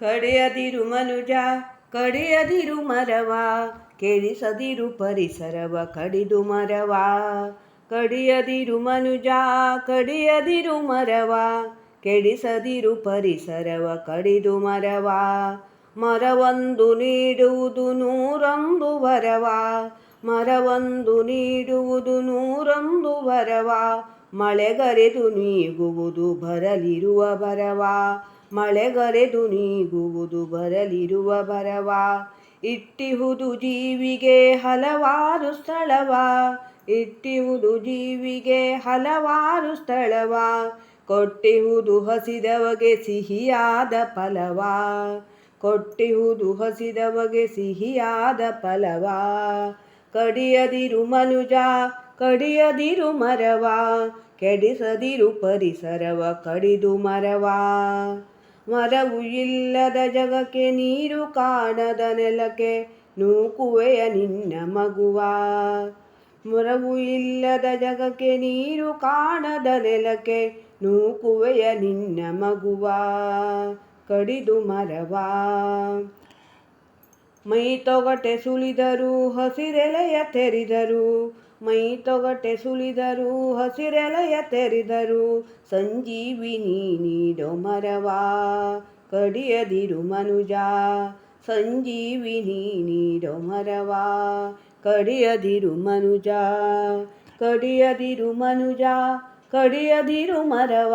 ಕಡೆಯದಿರು ಮನುಜ, ಕಡೆಯದಿರು ಮರವ, ಕೇಳಿಸದಿರು ಪರಿಸರವ, ಕಡಿದು ಮರವ. ಕಡಿಯದಿರು ಮನುಜ, ಕಡಿಯದಿರು ಮರವ ಕೆಡಿಸದಿರು ಪರಿಸರವ, ಕಡಿದು ಮರವ. ಮರವೊಂದು ನೀಡುವುದು ನೂರೊಂದು ವರವ, ಮರವೊಂದು ನೀಡುವುದು ನೂರೊಂದು ವರವ. ಮಳೆಗರೆದು ನೀಗುವುದು, ಬರಲಿರುವ ಬರವ. ಮಳೆಗರೆದು ನೀಗುವುದು ಬರಲಿರುವ ಬರವ ಇಟ್ಟಿಹುದು ಜೀವಿಗೆ ಹಲವಾರು ಸ್ಥಳವ. ಇಟ್ಟಿಹುದು ಜೀವಿಗೆ ಹಲವಾರು ಸ್ಥಳವ. ಕೊಟ್ಟಿಹುದು ಹಸಿದವಗೆ ಸಿಹಿಯಾದ ಫಲವ. ಕೊಟ್ಟಿಹುದು ಹಸಿದವಗೆ ಸಿಹಿಯಾದ ಫಲವ. ಕಡಿಯದಿರು ಮನುಜ, ಕಡಿಯದಿರು ಮರವ. ಕೆಡಿಸದಿರು ಪರಿಸರವ, ಕಡಿದು ಮರವ. ಮರವು ಇಲ್ಲದ ಜಗಕ್ಕೆ ನೀರು ಕಾಣದ ನೆಲಕ್ಕೆ ನೂಕುವೆಯ ನಿನ್ನ ಮಗುವ. ಮರವು ಇಲ್ಲದ ಜಗಕ್ಕೆ ನೀರು ಕಾಣದ ನೆಲಕ್ಕೆ ನೂಕುವೆಯ ನಿನ್ನ ಮಗುವ. ಕಡಿದು ಮರವ. ಮೈ ತೊಗಟೆ ಸುಲಿದರು ಹಸಿರೆಲೆಯ ತೆರಿದರು. ಮೈ ತೊಗಟೆ ಸುಲಿದರು ಹಸಿರೆಲೆಯ ತೆರಿದರು. ಸಂಜೀವಿನಿ ನೀಡೋ ಮರವಾ, ಕಡಿಯದಿರು ಮನುಜ. ಸಂಜೀವಿನಿ ನೀಡೋ ಮರವಾ, ಕಡಿಯದಿರು ಮನುಜ. ಕಡಿಯದಿರು ಮನುಜ, ಕಡಿಯದಿರು ಮರವ.